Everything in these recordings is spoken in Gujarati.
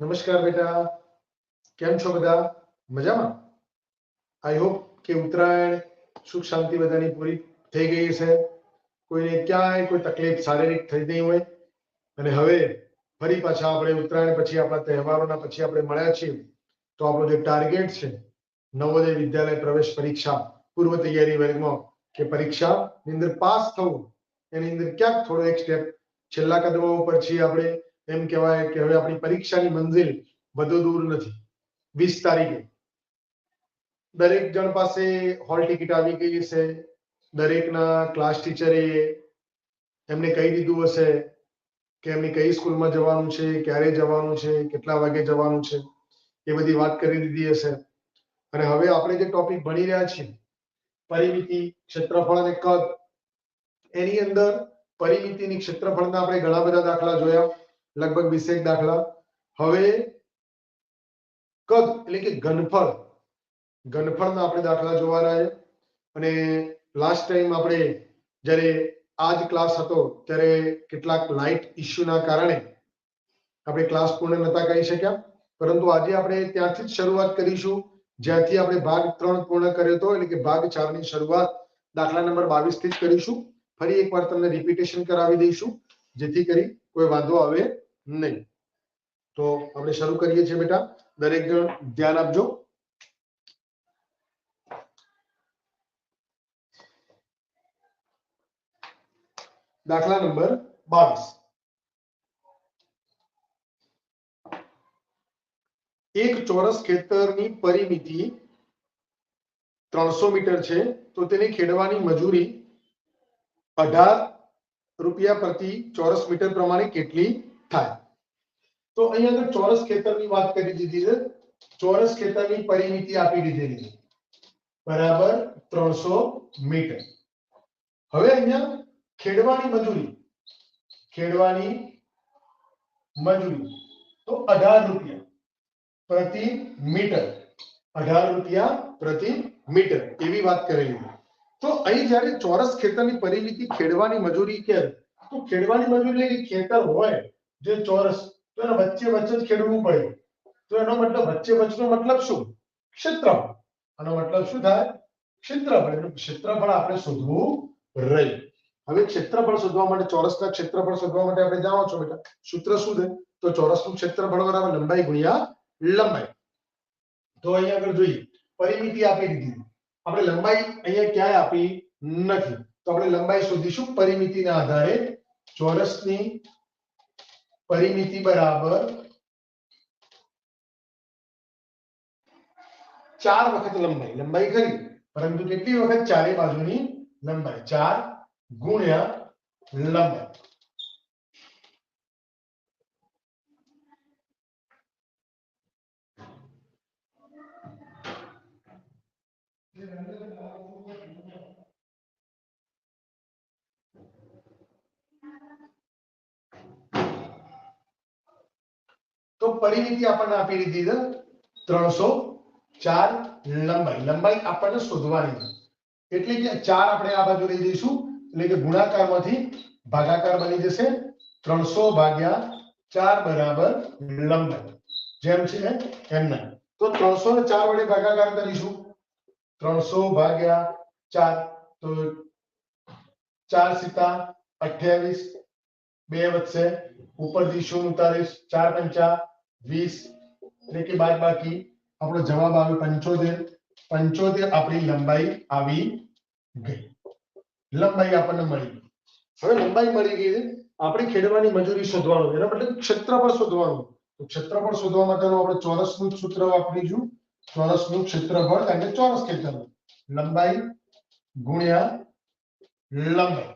નમસ્કાર બેટા કેમ છો બધા મજામાં આઈ હોપ કે ઉત્તરાયણ સુખ શાંતિ બધાની પૂરી થઈ ગઈ છે કોઈને ક્યાંય કોઈ તકલીફ શારીરિક થઈ નહીં હોય અને હવે ફરી પાછા આપણે ઉત્તરાયણ પછી આપણા તહેવારોના પછી આપણે મળ્યા છીએ તો આપણો જે ટાર્ગેટ છે નવોદય વિદ્યાલય પ્રવેશ પરીક્ષા પૂર્વ તૈયારી વર્ગમાં કે પરીક્ષા અંદર પાસ થવું એની અંદર ક્યાંક થોડો એક સ્ટેપ છેલ્લા કદમો ઉપર છીએ આપણે એમ કહેવાય કે હવે આપણી પરીક્ષાની મંજિલ વધુ દૂર નથી વીસ તારીખે દરેક જણ પાસે હોલ ટિકિટ આવી ગઈ હશે દરેકના ક્લાસ ટીચરે એમને કહી દીધું હશે કે એમની કઈ સ્કૂલમાં જવાનું છે ક્યારે જવાનું છે કેટલા વાગે જવાનું છે એ બધી વાત કરી દીધી હશે અને હવે આપણે જે ટોપિક ભણી રહ્યા છીએ પરિમિતિ ક્ષેત્રફળ અને કદ એની અંદર પરિમિતિની ક્ષેત્રફળના આપણે ઘણા બધા દાખલા જોયા લગભગ વીસેક દાખલા હવે કદ એટલે કે ઘનફળ ઘનફળના આપણે દાખલા જોવા છે અને લાસ્ટ ટાઈમ આપણે જ્યારે આ જ ક્લાસ હતો ત્યારે કેટલાક લાઇટ ઇસ્યુના કારણે આપણે ક્લાસ પૂર્ણ નતા કરી શક્યા પરંતુ આજે આપણે ત્યાંથી જ શરૂઆત કરીશું જ્યાંથી આપણે ભાગ ત્રણ પૂર્ણ કર્યો હતો એટલે કે ભાગ ચાર ની શરૂઆત દાખલા નંબર બાવીસ થી જ કરીશું ફરી એકવાર તમને રિપીટેશન કરાવી દઈશું જેથી કરી કોઈ વાંધો આવે नहीं तो अपने शुरू करिए बेटा दरक जन ध्यान आपजो दाखला नंबर बीस एक चौरस खेतर परिमिति त्रो मीटर छे, तो खेड़ी मजूरी अठार रुपया प्रति चौरस मीटर प्रमाण के થાય તો અહીં આગળ ચોરસ ખેતરની વાત કરી દીધી છે ચોરસ ખેતરની પરિમિતિ આપી દીધેલી છે બરાબર 300 મીટર હવે અહીંયા ખેડવાની મજૂરી ખેડવાની મજૂરી તો 18 રૂપિયા પ્રતિ મીટર 18 રૂપિયા પ્રતિ મીટર એવી વાત કરેલી તો અહીં જ્યારે ચોરસ ખેતરની પરિમિતિ ખેડવાની મજૂરી કે તો ખેડવાની મજૂરી એટલે ખેતર હોય જે ચોરસ તો ને બચ્ચે બચત ખેડવું પડે તો એનો મતલબ બચ્ચે બચનો મતલબ શું ક્ષેત્ર એનો મતલબ શું થાય ક્ષેત્રફળ એટલે ક્ષેત્રફળ આપણે શોધવું રહ્યું હવે ક્ષેત્રફળ શોધવા માટે ચોરસના ક્ષેત્રફળ શોધવા માટે આપણે જાણો છો બેટા સૂત્ર શું છે તો ચોરસનું ક્ષેત્રફળ બરાબર લંબાઈ ગુણ્યા લંબાઈ તો અહીં આગળ જોઈએ પરિમિતિ આપી દીધી આપણે લંબાઈ અહીંયા ક્યાંય આપી નથી તો આપણે લંબાઈ શોધીશું પરિમિતિના આધારે ચોરસની परिमिति बराबर चार વખત લંબાઈ લંબાઈ કરી પરંતુ કેટલી વખત ચારે બાજુની લંબાઈ 4 ગુણ્યા લંબાઈ તો પરિમિતિ આપણને આપી દીધી છે ત્રણસો ચાર લંબાઈ લંબાઈ આપણને શોધવાની છે એટલે કે ચાર આપણે આ બાજુ લઈ જઈશું એટલે કે ગુણાકારમાંથી ભાગાકાર બની જશે ત્રણસો ભાગ્યા ચાર બરાબર લંબાઈ જેમ છે એમના તો ત્રણસો ને ચાર વડે ભાગાકાર કરીશું ત્રણસો ભાગ્યા ચાર તો ચાર સીતા અઠ્યાવીસ जवाब आ पंचोतेर पंचोतेर अपनी लंबाई आ गई लंबाई अपन मिली हम लंबाई मिली गई अपने खेलवा मजूरी शोधवा क्षेत्रफल शोधवा तो क्षेत्रफल शोधवा चौरस न सूत्र वापरी चौरस न क्षेत्रफल चौरस खेत लंबाई गुणिया लंबाई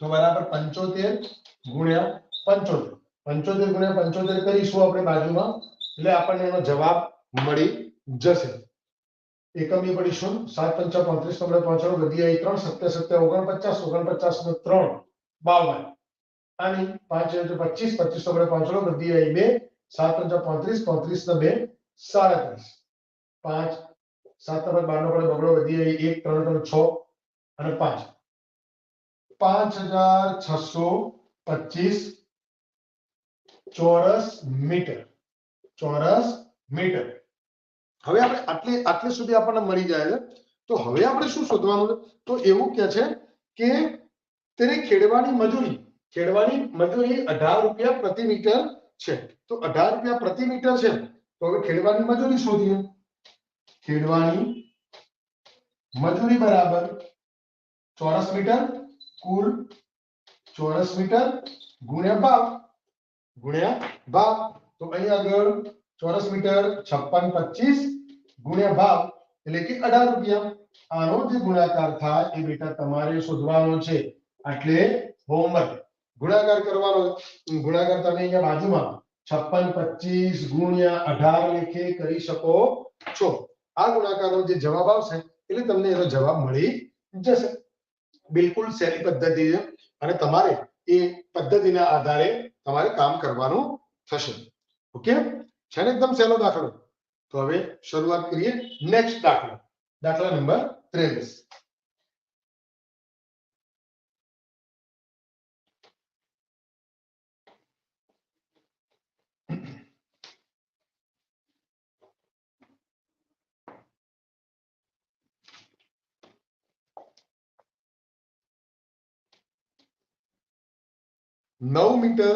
તો બરાબર 75 ગુણ્યા 75 75 ગુણ્યા 75 કરીશું આપણે बाजूમાં એટલે આપણને એનો જવાબ મળી જશે એકમની પડી શૂન 75 35 નો આપણે પાંચડો વધી આવી 3 સत्ते સत्ते 49 549 અને 3 52 અને પાંચ એટલે 25 25 નો આપણે પાંચડો વધી આવી મે 735 35 નો બે 37 પાંચ 7 અને 12 નો આપણે મળડો વધી આવી 1 3 3 6 અને 5 5625 चौरास मीटर चौरास मीटर હવે આપણે આટલી આટલી સુધી આપણને મળી જાય છે તો હવે આપણે શું શોધવાનું તો એવું કે છે કે તેરી ખેડવાની મજૂરી ખેડવાની મજૂરી 18 રૂપિયા પ્રતિ મીટર છે તો 18 રૂપિયા પ્રતિ મીટર છે તો હવે ખેડવાની મજૂરી શોધીએ ખેડવાની મજૂરી બરાબર ચોરસ મીટર स्क्वायर मीटर गुणे भाव गुणे भाव तो अभी अगर स्क्वायर मीटर 56 25 गुणे भाव यानी कि ₹18 आरोधी गुणाकार था ये बेटा तुम्हारे सोडवानो छे એટલે હોમવર્ક ગુણાકાર કરવાનો ગુણાકાર તમે અહીંયા बाजूમાં 56 25 * 18 લખી કરી શકો છો આ ગુણાકારનો જે જવાબ આવશે એટલે તમને એનો જવાબ મળી જશે બિલકુલ સહેલી પદ્ધતિ છે અને તમારે એ પદ્ધતિના આધારે તમારે કામ કરવાનું થશે ઓકે છે ને એકદમ સહેલો દાખલો તો હવે શરૂઆત કરીએ નેક્સ્ટ દાખલો દાખલા નંબર ત્રેવીસ નવ મીટર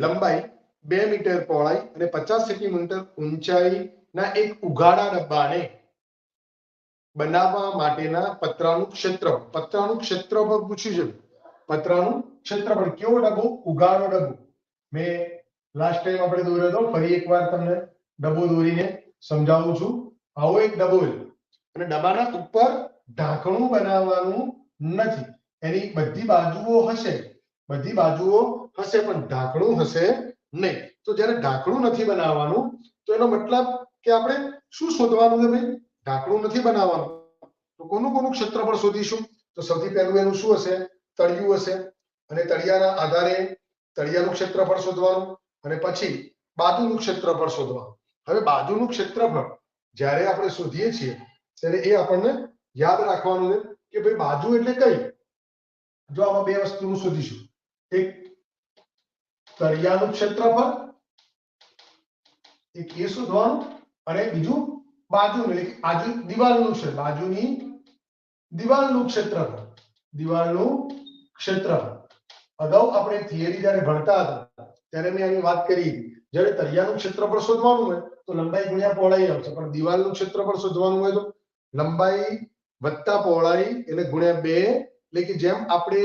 લંબાઈ બે મીટર પહોળાઈ અને પચાસ સેન્ટીમીટર ઊંચાઈના એક ઉઘાડા ડબ્બાને બનાવવા માટેના પતરાનું ક્ષેત્રફળ પતરાનું પણ પૂછી છે પતરાનું પણ કેવો ડબ્બો ઉઘાડો ડબ્બો મેં લાસ્ટ ટાઈમ આપણે દોર્યો હતો ફરી એકવાર તમને ડબ્બો દોરીને સમજાવું છું આવો એક ડબ્બો અને ડબ્બાના ઉપર ઢાંકણું બનાવવાનું નથી એની બધી બાજુઓ હશે બધી બાજુઓ હશે પણ ઢાંકણું હશે નહીં તો જ્યારે ઢાંકણું નથી બનાવવાનું તો એનો મતલબ કે આપણે શું શોધવાનું છે ભાઈ ઢાંકણું નથી બનાવવાનું તો કોનું કોનું ક્ષેત્રફળ શોધીશું તો સૌથી પહેલું એનું શું હશે તળિયું હશે અને તળિયાના આધારે તળિયાનું ક્ષેત્રફળ શોધવાનું અને પછી બાજુનું ક્ષેત્રફળ શોધવાનું હવે બાજુનું ક્ષેત્રફળ જ્યારે આપણે શોધીએ છીએ ત્યારે એ આપણને યાદ રાખવાનું છે કે ભાઈ બાજુ એટલે કઈ જો આમાં બે વસ્તુનું શોધીશું એક તળિયાનું ક્ષેત્રફળ કે કેસો ધન અને બીજી બાજુને આજુ દીવાલ નું ક્ષેત્ર બાજુની દીવાલ નું ક્ષેત્રફળ દીવાલ નું ક્ષેત્રફળ પગવ આપણે થિયરી દ્વારા ભણતા હતા ત્યારે મેં આની વાત કરી જળ તળિયા નું ક્ષેત્રફળ શોધવાનું હોય તો લંબાઈ ગુણ્યા પહોળાઈ આવું છે પણ દીવાલ નું ક્ષેત્રફળ શોધવાનું હોય તો લંબાઈ + પહોળાઈ એટલે ગુણ્યા 2 એટલે કે જેમ આપણે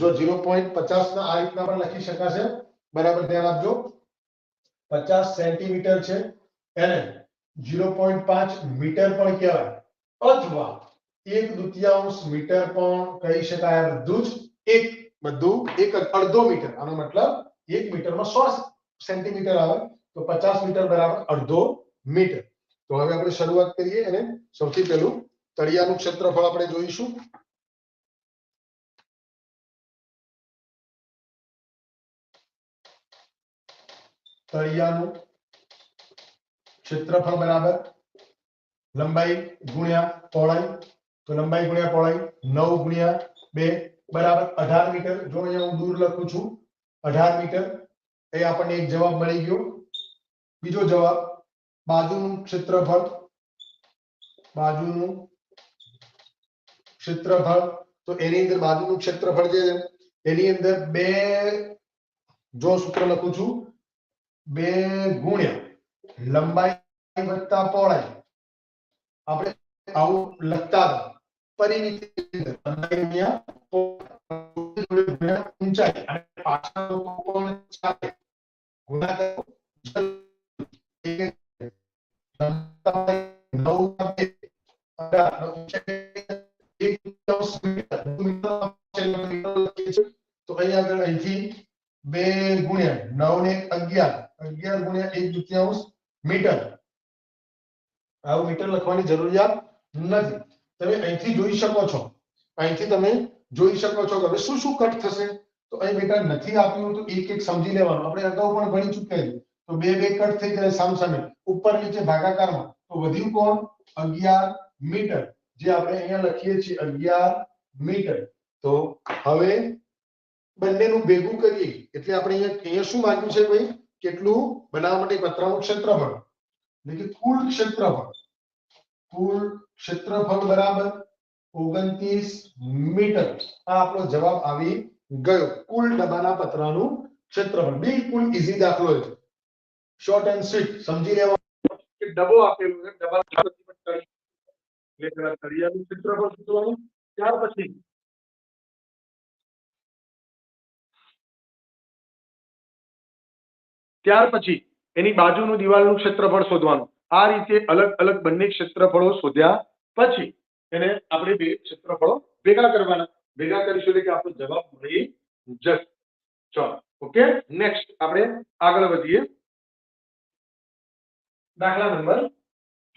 जो 0.50 ना આ રીતના પણ લખી શકા છે બરાબર ધ્યાન આપજો 50 સેન્ટીમીટર છે એટલે 0.5 મીટર પણ કહેવાય અથવા 1/2 મીટર પણ કહી શકાય બધું જ 1 બધું 1/2 મીટર આનો મતલબ 1 મીટરમાં 100 સેન્ટીમીટર હોય તો 50 મીટર બરાબર 1/2 મીટર તો હવે આપણે શરૂઆત કરીએ અને સૌથી પહેલું તળિયાનું ક્ષેત્રફળ આપણે જોઈશું तड़ियानु क्षेत्रफल बराबर लंबाई गुणिया पौड़ाई तो लंबाई गुणिया पौड़ाई नौ गुणिया बे बराबर अठार मीटर जो हूँ दूर लखू छू अठार मीटर ए आपने एक जवाब मिली गो बीजो जवाब बाजू क्षेत्रफल बाजू क्षेत्रफल तो एर बाजू क्षेत्रफल जो सूत्र लखु छू બે ગુણ્યા લંબાઈ વત્તા પહોળાઈ આપણે આવું લખતા હતા પરિમિતિ લંબાઈ ગુણ્યા ઊંચાઈ અને પાછળનો કોણ ચાલે ગુણાકાર તો અહીંયા આગળ અહીંથી બે ગુણ્યા નવ ને અગિયાર અગિયાર ગુણ્યા એક દુત્યાંશ મીટર આવું મીટર લખવાની જરૂરિયાત નથી તમે અહીંથી જોઈ શકો છો અહીંથી તમે જોઈ શકો છો હવે શું શું કટ થશે તો અહીં બેટા નથી આપ્યું તો એક એક સમજી લેવાનું આપણે અગાઉ પણ ભણી ચૂક્યા તો બે બે કટ થઈ જાય સામસામે ઉપર નીચે ભાગાકારમાં તો વધ્યું કોણ અગિયાર મીટર જે આપણે અહીંયા લખીએ છીએ અગિયાર મીટર તો હવે બંને નું ભેગું કરીએ એટલે આપણે અહીંયા ક્યાં શું માંગ્યું છે ભાઈ કેટલું બનાવમાટે પત્રાંગ ક્ષેત્રફળ એટલે કે કુલ ક્ષેત્રફળ કુલ ક્ષેત્રફળ બરાબર 29 મીટર તો આપણો જવાબ આવી ગયો કુલ ડબાના પત્રાનું ક્ષેત્રફળ બી કુલ ઈઝી દાખલો છે શોર્ટ હેન્ડ શીટ સમજી લેવા કે ડબો આપેલું છે ડબાની ઉપરની એટલે કે આ સળિયાનું ક્ષેત્રફળ સુવાનું ત્યાર પછી ત્યાર પછી એની બાજુનું દિવાલનું ક્ષેત્રફળ શોધવાનું આ રીતે અલગ અલગ બંને ક્ષેત્રફળો શોધ્યા પછી એને આપણે બે ક્ષેત્રફળો ભેગા કરવાના ભેગા કરીશું કે આપણો જવાબ મળી જશે ચલો ઓકે નેક્સ્ટ આપણે આગળ વધીએ દાખલા નંબર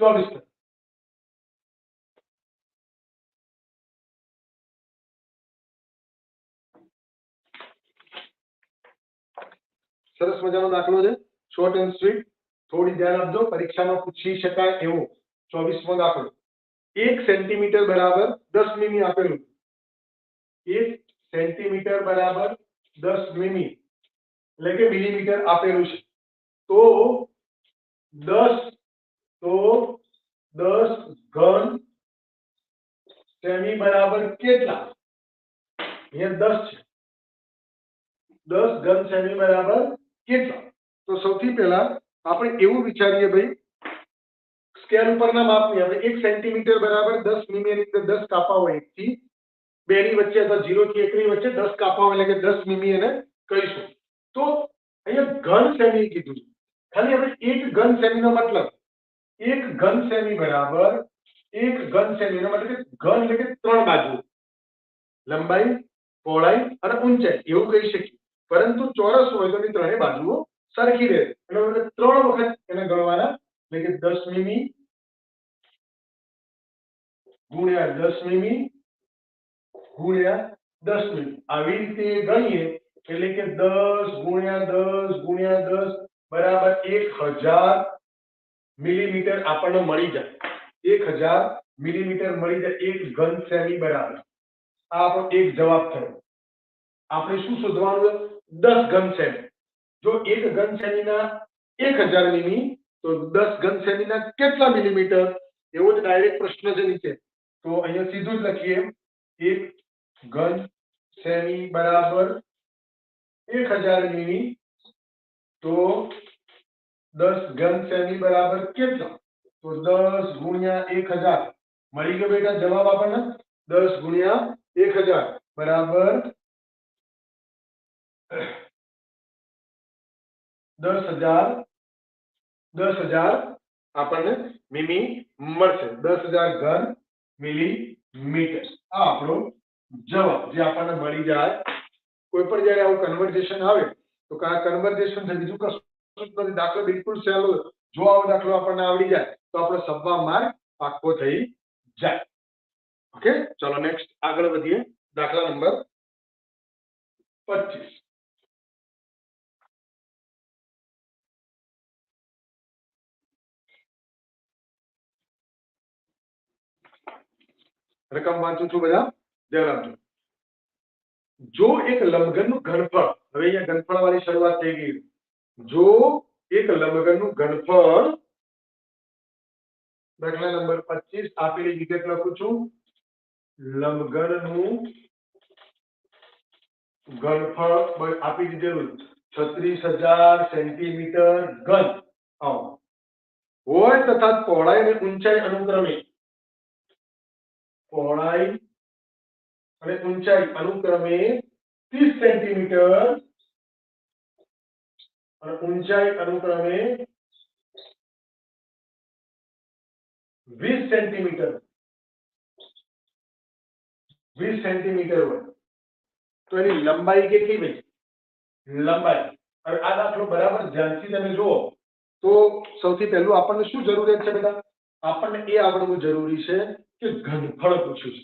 ચોવીસ सरस मजा दाखिल शोर्ट एंड स्वीट थोड़ी ध्यान आप परीक्षा में पूछी सकते चौबीस म दाखिल एक सेंटीमीटर बराबर दस मिमी आप सेंटीमीटर बराबर दस मिमी लेके मिलीमीटर आपेलू तो दस तो दस घन से बराबर के दस दस घन से बराबर किंत तो સૌથી પહેલા આપણે એવું વિચારીએ ભાઈ સ્કેલ પરના માપની હવે 1 સેન્ટીમીટર બરાબર 10 મિલીમીટર એટલે 10 કાપા હોય છે. બેની વચ્ચે તો 0 થી એકની વચ્ચે 10 કાપા હોય એટલે કે 10 મિમી એને કહીશું. તો અહીંયા ઘન સેમી કીધું. ખાલી હવે એક ઘન સેમીનો મતલબ એક ઘન સેમી બરાબર એક ઘન સેમીનો મતલબ કે ઘન એટલે ત્રણ બાજુ લંબાઈ પહોળાઈ અને ઊંચાઈ એવું કહી શકશો. પરંતુ ચોરસ હોય તોની ત્રણેય બાજુઓ સરખી રહે એટલે આપણે ત્રણ વખત એને ગણવાના એટલે કે 10 મિમી * 10 મિમી * 10 મિમી આ રીતે ગણીએ એટલે કે 10 * 10 * 10 = 1000 મિલીમીટર આપણને મળી જાય 1000 મિલીમીટર મળી જાય 1 ઘન સેમી બરાબર આ આપણો એક જવાબ થયો આપણે શું શોધવાનું दस घन से जो एक गन सैनी एक हजार मिमी तो दस घन सैनी ना मिलीमीटर ये डायरेक्ट प्रश्न से नीचे तो यहाँ सीधू लिखिए एक गन सैनी बराबर एक हजार मिमी तो दस गन सैनी बराबर कितना तो दस गुणिया एक हजार मरी के बेटा जवाब आपने दस गुणिया एक हजार बराबर 10000 10000 આપણને મીમી મળશે 10000 ઘન મિલીમીટર આ આપણો જવાબ જે આપણને મળી જાય કોઈ પણ જ્યારે આ કન્વર્ઝન આવે તો કા કન્વર્ઝન થા બીજું કશું નથી દાખલા બિલકુલ સહેલું જોવો દાખલા આપણને આવડી જાય તો આપણો સબ્માર્ગ પાક્કો થઈ જાય ઓકે ચલો નેક્સ્ટ આગળ વધીએ દાખલા નંબર 25 रकम बांटछु तो बड़ा देर आंतु जो एक लंबगणनु घनफल अब यहां घनफल वाली शुरुआत થઈ ગઈ જો એક લંબગણનું ઘનફળ એટલે નંબર 25 આપી દીજે લખું છું લંબગણનું ઘનફળ બઈ આપી દીજે 36000 સેન્ટીમીટર ઘન ઓ હોય તો তত પોળાયને ઊંચાઈ અનુક્રમણ पहुंचाई ऊंचाई अनुक्रमे 30 सेंटीमीटर ऊंचाई अनुक्रमे 20 सेंटीमीटर 20 सेंटीमीटर हुए तो यानी लंबाई के की भी लंबाई और आ दाखिल बराबर ध्यान देने जो तो सबसे पहले आपने शुरू जरूरत है बेटा અપણને એ આપણો જરૂરી છે કે ઘનફળ નું શું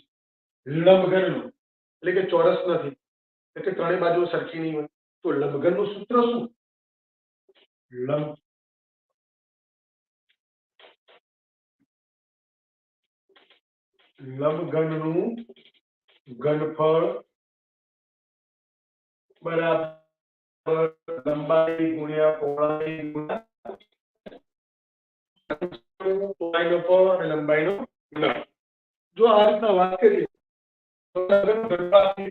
છે લંબઘન એટલે કે ચોરસ નથી એટલે કે ત્રણે बाजू સરખી નથી તો લંબઘન નું સૂત્ર શું લંબ લંબઘન નું ઘનફળ બરાબર લંબાઈ ગુણ્યા પહોળાઈ ગુણ્યા કોસાઇન ઉપર અને લંબાઈનો ગુણાકાર જો આ રીતના વાત કરીએ તો અગર ગણવાની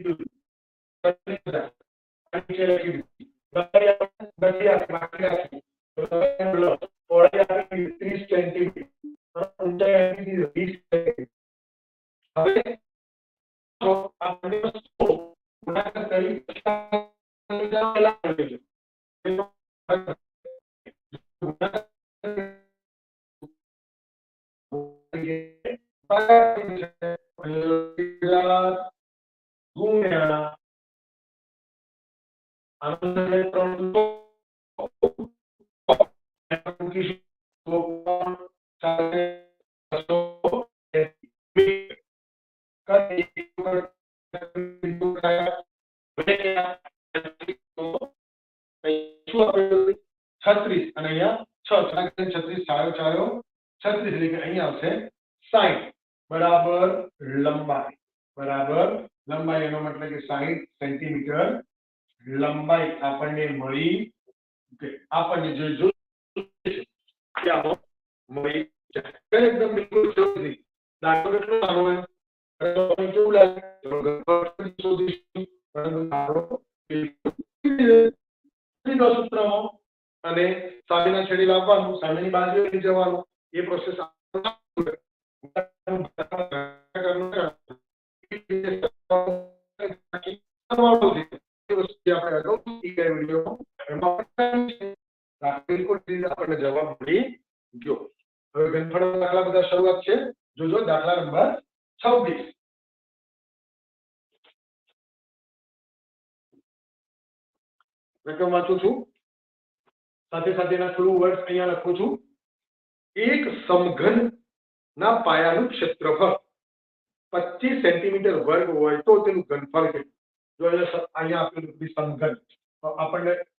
હવે આપણે ગુણાકાર કરી क्या हो मुंबई चक्कर एकदम बिल्कुल छोड़ दी नाटक में क्या हो है two lakh government so this અને સામેના છેડી લાવવાનું સામેની બાજુ જવાનું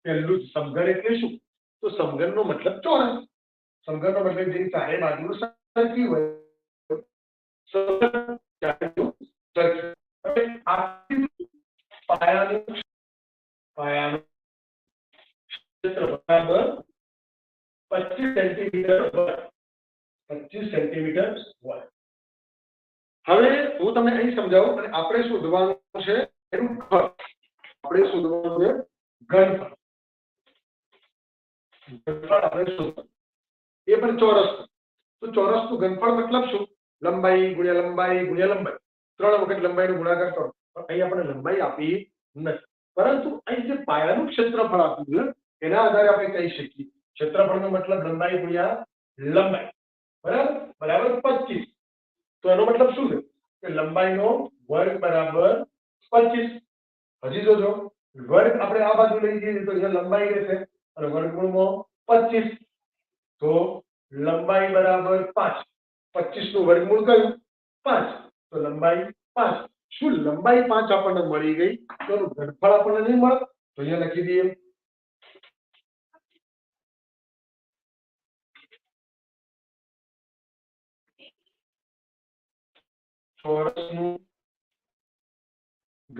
પહેલું સમજણ એટલે શું તો સમગમનનો મતલબ તો આ છે સમગમનનો મતલબ જે ચાહે માપનો સંકીય સળ ચાહ્યું તરીકે આપની પાયાનું પાયાનું ક્ષેત્રફળ બરાબર 25 સેન્ટીમીટર બ 25 સેન્ટીમીટર વર્ગ હવે હું તમને અહીં સમજાવું અને આપણે શું શોધવાનું છે એનું થ આપણે શોધવાનું છે ચોરસ નું ઘનફળ મતલબ શું લંબાઈ ગુણ્યા લંબાઈ ગુણ્યા ત્રણ વખત લંબાઈનો ગુણાકાર કરો પણ આપણે લંબાઈ આપી નથી પરંતુ અહીં જે પાયાનું ક્ષેત્રફળ આપ્યું એના આધારે આપણે કહી શકીએ ક્ષેત્રફળનો મતલબ લંબાઈ ગુણ્યા લંબાઈ બરાબર બરાબર પચીસ તો એનો મતલબ શું છે કે લંબાઈનો વર્ગ બરાબર પચીસ હજી જોજો वर्ग अपने आ बाजू लीजिए तो यह लंबाई रहते और वर्गमूल मो पच्चीस तो लंबाई बराबर पांच पच्चीस तो वर्गमूल क्यों पांच तो लंबाई पांच शु लंबाई पांच अपने मिली गई तो घटफल अपने नहीं मत तो यह लिखी दिए चौरस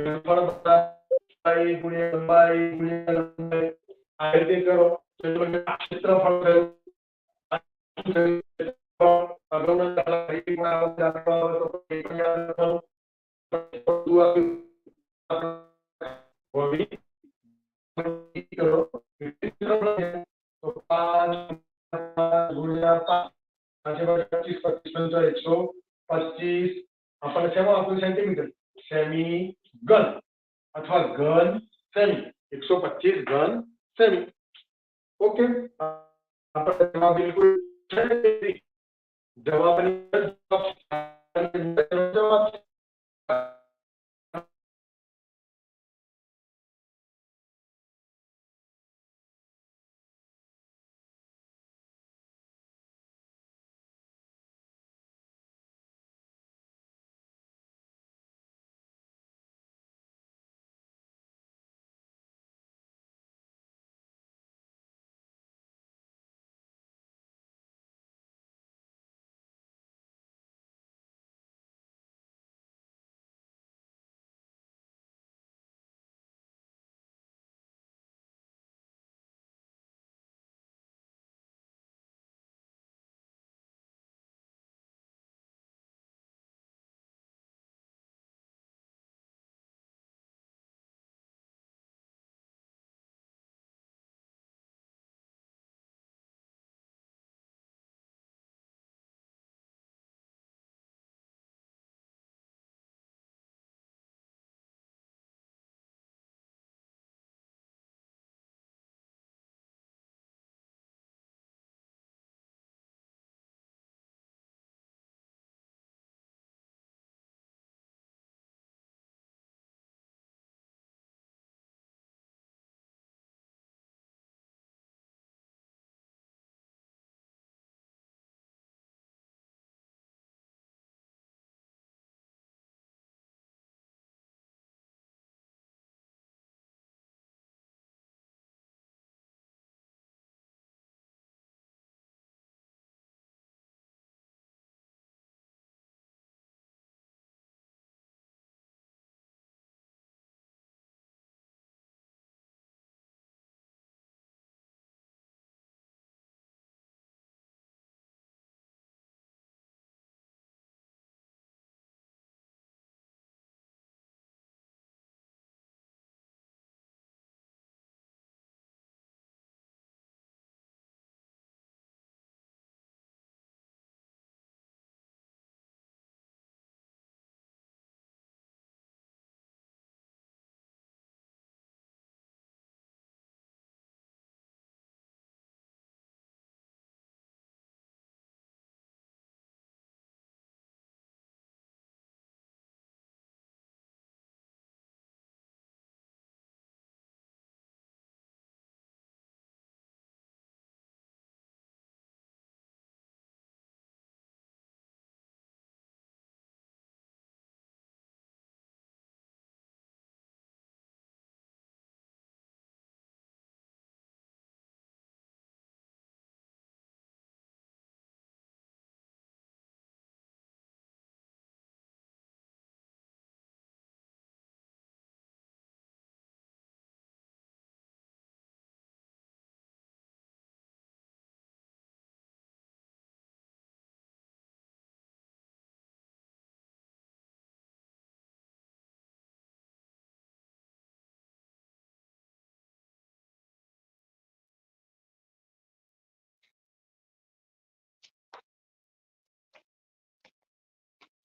घर पर बता લંબાઈ ગુણ્યા લંબાઈ ગુણ્યા લંબાઈ આ રીતે કરો તો તમને આ ક્ષેત્રફળ થયું અગાઉના દાખલા ફરી પણ આવો દાખલો આવે તો એ પણ યાદ રાખવાનું પાંચ ગુણ્યા પાંચ પચીસ પચીસ પંચાવન એકસો પચીસ આપણને શેમાં આપ્યું સેન્ટીમીટર સેમી ગન अथवा गन सेमी 125 गन सेमी ओके जवाब बिल्कुल जवाब जवाब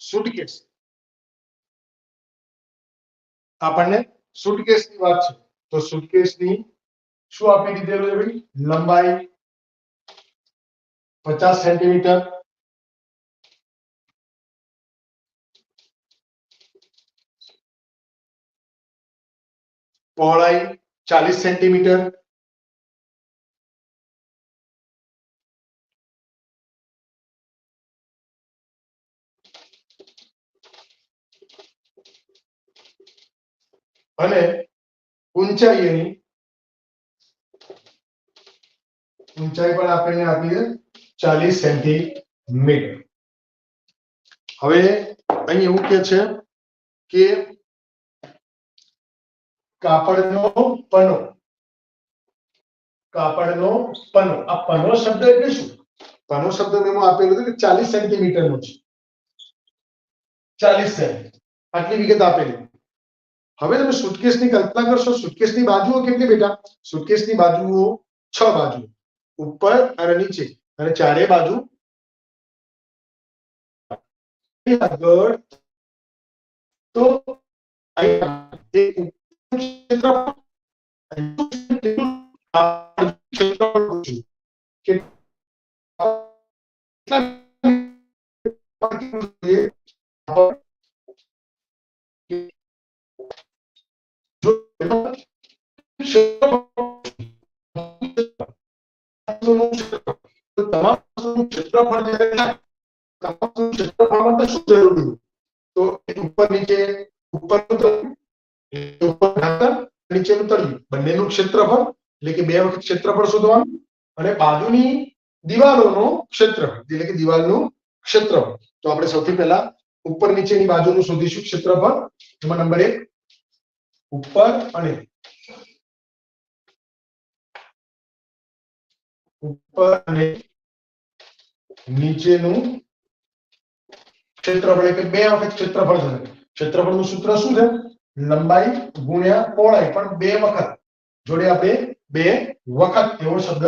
सूटकेस आपने सूटकेस की बात की तो सूटकेस की શું આપેલી દેલું એવી લંબાઈ 50 સેન્ટીમીટર પહોળાઈ 40 સેન્ટીમીટર અને ઊંચાઈ ઊંચાઈ પણ આપણને આપી છે ચાલીસ સેન્ટીમીટર હવે અહીં એવું કે છે કે કાપડનો પનો કાપડનો પનો આ પનો શબ્દ એટલે શું પનો શબ્દ મેં આપેલો હતો કે ચાલીસ સેન્ટીમીટરનો છે ચાલીસ સેન્ટી આટલી વિગત આપેલી हम तुम सूटकेस कल्पना कर सो सूटकेस बाजू के बेटा सूटकेस बाजू छ बाजू ऊपर नीचे चार बाजू तो છો તો તમામ નું ક્ષેત્રફળ એટલે તમામ ક્ષેત્ર આванта સૂચવું તો ઉપર નીચે ઉપર તો ઉપર ભાગા નીચેનો તળિયું બંને નું ક્ષેત્રફળ એટલે કે બે ક્ષેત્રફળ શોધવાનું અને बाजू ની દિવાલો નું ક્ષેત્રફળ એટલે કે દીવાલ નું ક્ષેત્રફળ તો આપણે સૌથી પહેલા ઉપર નીચે ની बाजू નું શોધશું ક્ષેત્રફળ નંબર 1 ऊपर अनेक ऊपर अनेक नीचे નું क्षेत्रफल के 2 વખત क्षेत्रफल क्षेत्रफल નું સૂત્ર શું છે લંબાઈ गुणे પહોળાઈ પણ બે વખત જોડે આપે બે વખત એવો શબ્દ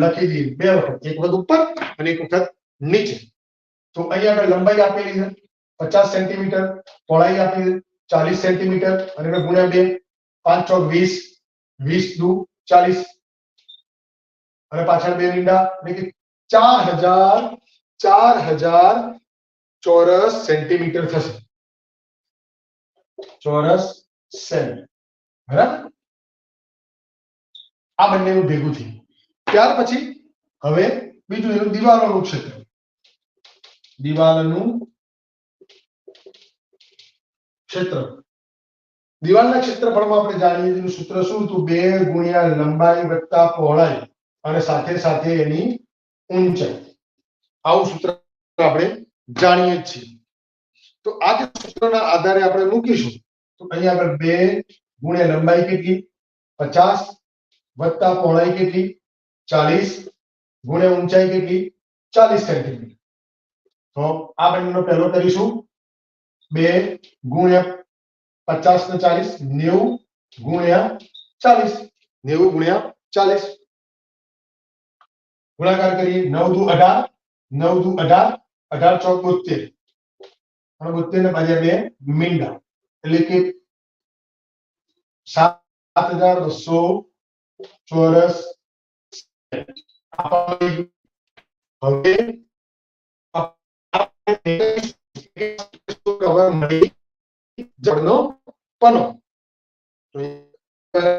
લખી દી બે વખત એક વખત ઉપર અને એક વખત નીચે તો અહીંયા બ લંબાઈ આપેલી છે 50 સેન્ટીમીટર પહોળાઈ આપેલી 40 सेंटीमीटर અને મે ગુણ્યા 2 5 * 20 20 * 2 40 અને પાછળ બે લીંડા એટલે કે 4000 4000 ચોરસ સેન્ટીમીટર થશે ચોરસ સે બરાબર આ બંનેનો ભેગો થઈ ત્યાર પછી હવે બીજું એનું દિવાલનું ક્ષેત્ર દિવાલનું ક્ષેત્ર દિવાલના ક્ષેત્રફળમાં આપણે જાણીએ છીએ સૂત્ર શું હતું બે ગુણ્યા લંબાઈ વત્તા પહોળાઈ અને સાથે સાથે એની ઊંચાઈ આવું સૂત્ર આપણે જાણીએ છીએ તો આ જે સૂત્રના આધારે આપણે મૂકીશું તો અહીંયા આગળ બે ગુણ્યા લંબાઈ કેટલી પચાસ વત્તા પહોળાઈ કેટલી ચાલીસ ગુણ્યા ઊંચાઈ કેટલી ચાલીસ સેન્ટીમીટર તો આ બંનેનો પહેલો કરીશું બે ગુણ્યા પચાસ ને ચાલીસ નેવું ગુણ્યા ચાલીસ નેવું ગુણ્યા ચાલીસ ગુણાકાર કરીએ નવ દુ અઢાર નવ દુ અઢાર અઢાર ચોક બોતેર અને બોતેર ને ભાજ્યા બે મીંડા એટલે કે સાત હજાર બસો ચોરસ હવે कवर तो मड़ी जड़नो पनो तो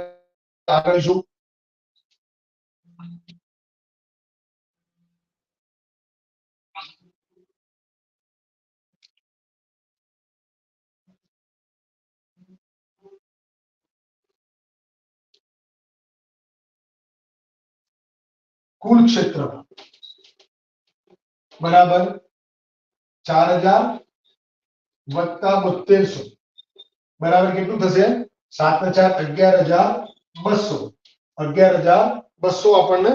कुल क्षेत्र बराबर चार हजार बराबर के सात हजार अगर हजार बसो अगर हाँ, हजार बसो अपन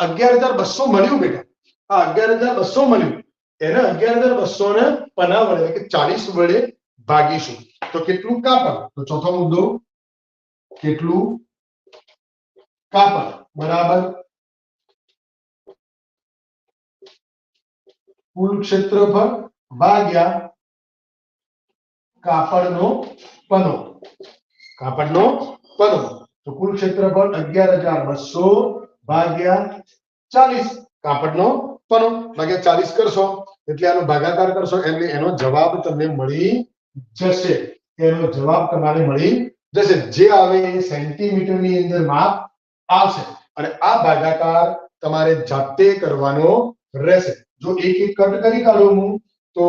अगर हजार बसो मल्यू बेटा अगर हजार बसो मल्यू अगर बसो पना वे चालीस वे भागीश तो के तो चौथो मुद्दों के बराबर कुल क्षेत्रफल ભાગ્યા કાપડનો પનો કાપડનો પનો તો કુલ ક્ષેત્રફળ અગિયાર હજાર બસો ભાગ્યા ચાલીસ કાપડનો પનો ભાગ્યા ચાલીસ કરશો એટલે આનો ભાગાકાર કરશો એટલે એનો જવાબ તમને મળી જશે એનો જવાબ તમારે મળી જશે જે આવે એ સેન્ટીમીટરની અંદર માપ આવશે અને આ ભાગાકાર તમારે જાતે કરવાનો રહેશે જો એક એક કટ કરી કાઢું હું तो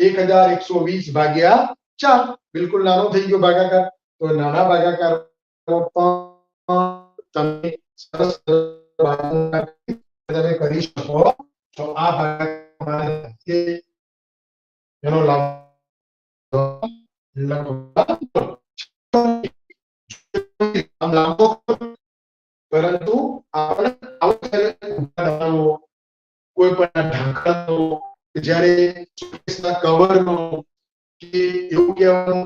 एक हजार एक सौ बीस भाग्या चार बिल्कुल नानो थी गो भाग्या कर तो नाना भाग्या कर तो परंतु आपने कोई ढांका જ્યારે કવરનો કે એવું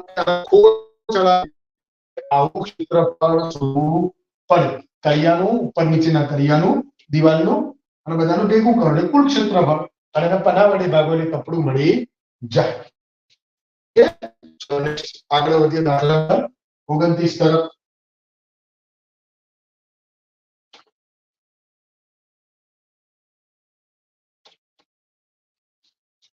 આવું ક્ષેત્રફળ શોધવું પડે ઉપર નીચેના કરિયાનું દિવાલનું અને બધાનું ભેગું કરો કુલ ક્ષેત્રફળ અને એના પનાવડે ભાગો એટલે કપડું મળી જાય આગળ વધીએ દાખલા ઓગણત્રીસ તરફ